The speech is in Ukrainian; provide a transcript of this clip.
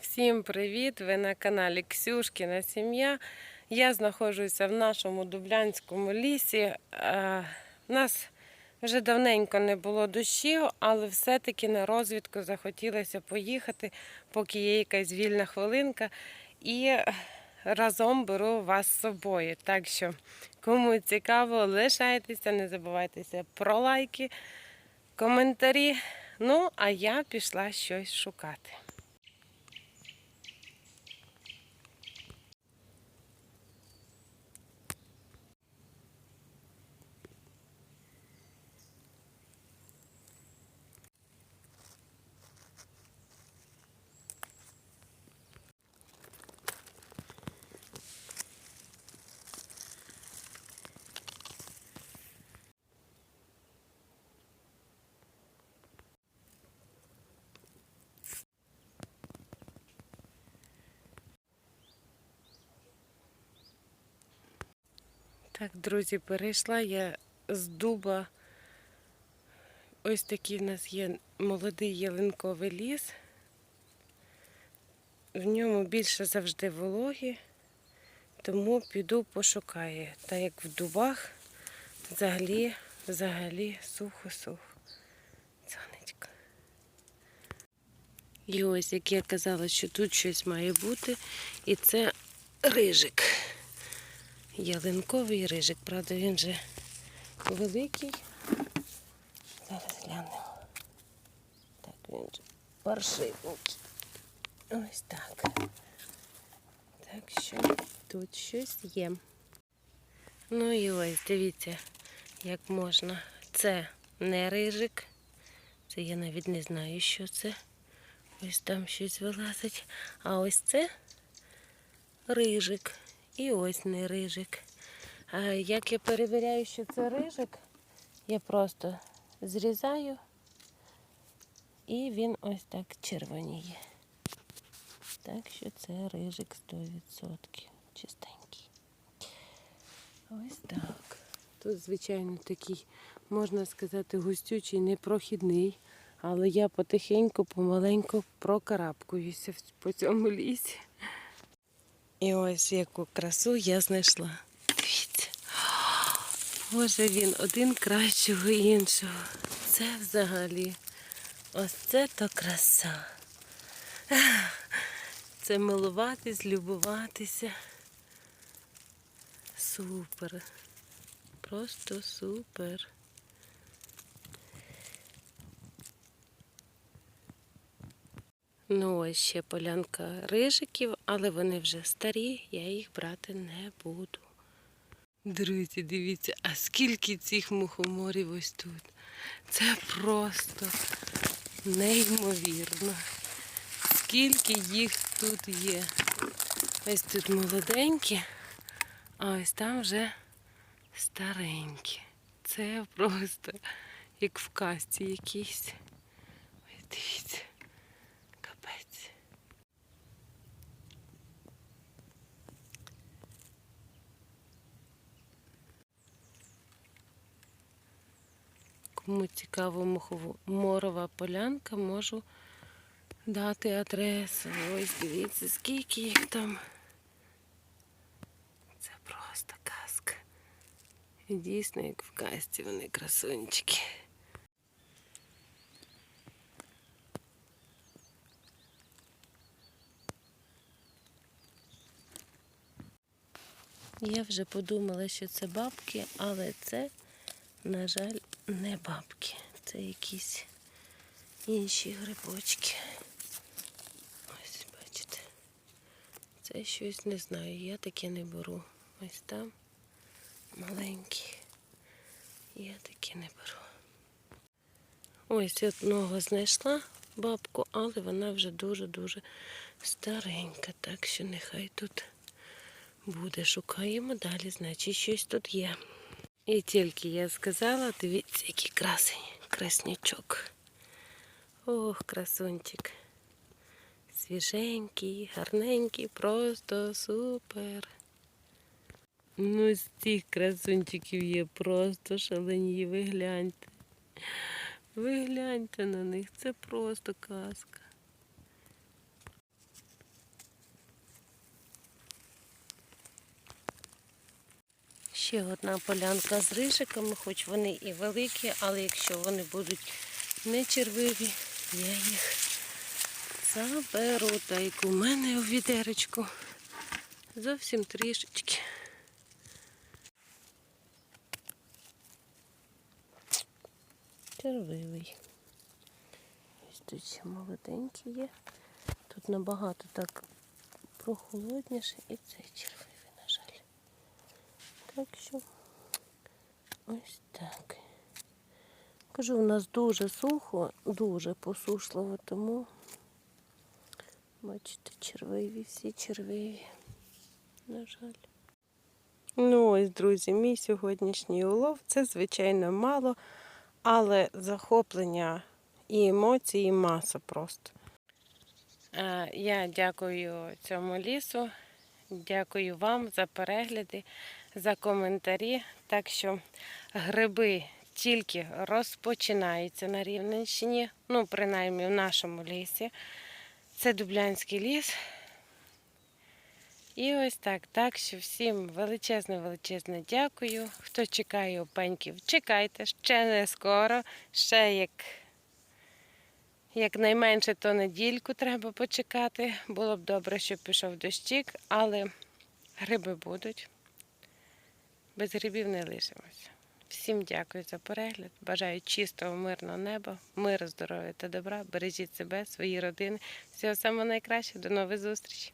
Всім привіт! Ви на каналі Ксюшкіна Сім'я. Я знаходжуся в нашому Дублянському лісі. Е, У нас вже давненько не було дощів, але все-таки на розвідку захотілося поїхати, поки є якась вільна хвилинка. І разом беру вас з собою. Так що, кому цікаво, лишайтеся, не забувайтеся про лайки, коментарі. Ну, а я пішла щось шукати. Так, друзі, перейшла я з дуба. Ось такий в нас є молодий ялинковий ліс. В ньому більше завжди вологі, тому піду пошукаю. Так як в дубах взагалі, взагалі сухо-сухо. Сонечко. І ось, як я казала, що тут щось має бути, і це рижик. Ялинковий рижик, правда, він вже великий. Зараз глянемо. Так, він же паршивенький. Ось так. Так що тут щось є. Ну і ось, дивіться, як можна. Це не рижик. Це я навіть не знаю, що це. Ось там щось вилазить. А ось це рижик. І ось не рижик. Як я перевіряю, що це рижик, я просто зрізаю і він ось так червоніє. Так що це рижик 100% чистенький. Ось так. Тут, звичайно, такий, можна сказати, густючий, непрохідний, але я потихеньку, помаленьку прокарабкуюся по цьому лісі. І ось яку красу я знайшла. Дивіться. Боже, він один кращого іншого. Це взагалі. Ось це то краса. Це милуватись, любуватися. Супер. Просто супер. Ну, ось ще полянка рижиків, але вони вже старі, я їх брати не буду. Друзі, дивіться, а скільки цих мухоморів ось тут. Це просто неймовірно. Скільки їх тут є. Ось тут молоденькі, а ось там вже старенькі. Це просто як в казці якійсь. Ось дивіться. Кому цікаво мухоморова полянка, можу дати адресу. Ось дивіться, скільки їх там. Це просто казка. І дійсно, як в казці, вони красунчики. Я вже подумала, що це бабки, але це, на жаль, не бабки. Це якісь інші грибочки. Ось, бачите. Це щось не знаю, я таке не беру. Ось там маленькі. Я таке не беру. Ось одного знайшла бабку, але вона вже дуже-дуже старенька, так що нехай тут буде. Шукаємо далі, значить щось тут є. І тільки я сказала, дивіться, який красень, краснячок. Ох, красунчик. Свіженький, гарненький, просто супер. Ну, з цих красунчиків є просто шалені, ви гляньте. Ви гляньте на них, це просто казка. Ще одна полянка з рижиками, хоч вони і великі, але якщо вони будуть не червиві, я їх заберу. Та як у мене у відеречку. Зовсім трішечки. Червивий. Ось тут ще молоденький є. Тут набагато так прохолодніше і цей червивий. Так що ось так. Кажу, у нас дуже сухо, дуже посушливо, тому бачите, червиві, всі червиві. На жаль. Ну ось, друзі, мій сьогоднішній улов це, звичайно, мало, але захоплення і емоції маса просто. Е, Я дякую цьому лісу, дякую вам за перегляди, за коментарі. Так що гриби тільки розпочинаються на Рівненщині, ну, принаймні в нашому лісі. Це Дублянський ліс. І ось так. Так що всім величезне, величезне дякую. Хто чекає опеньків, чекайте, ще не скоро, ще як Якнайменше то недільку треба почекати. Було б добре, щоб пішов дощик, але гриби будуть. Без грибів не лишимося. Всім дякую за перегляд. Бажаю чистого, мирного неба, миру, здоров'я та добра. Бережіть себе, свої родини. Всього самого найкращого. До нових зустрічей!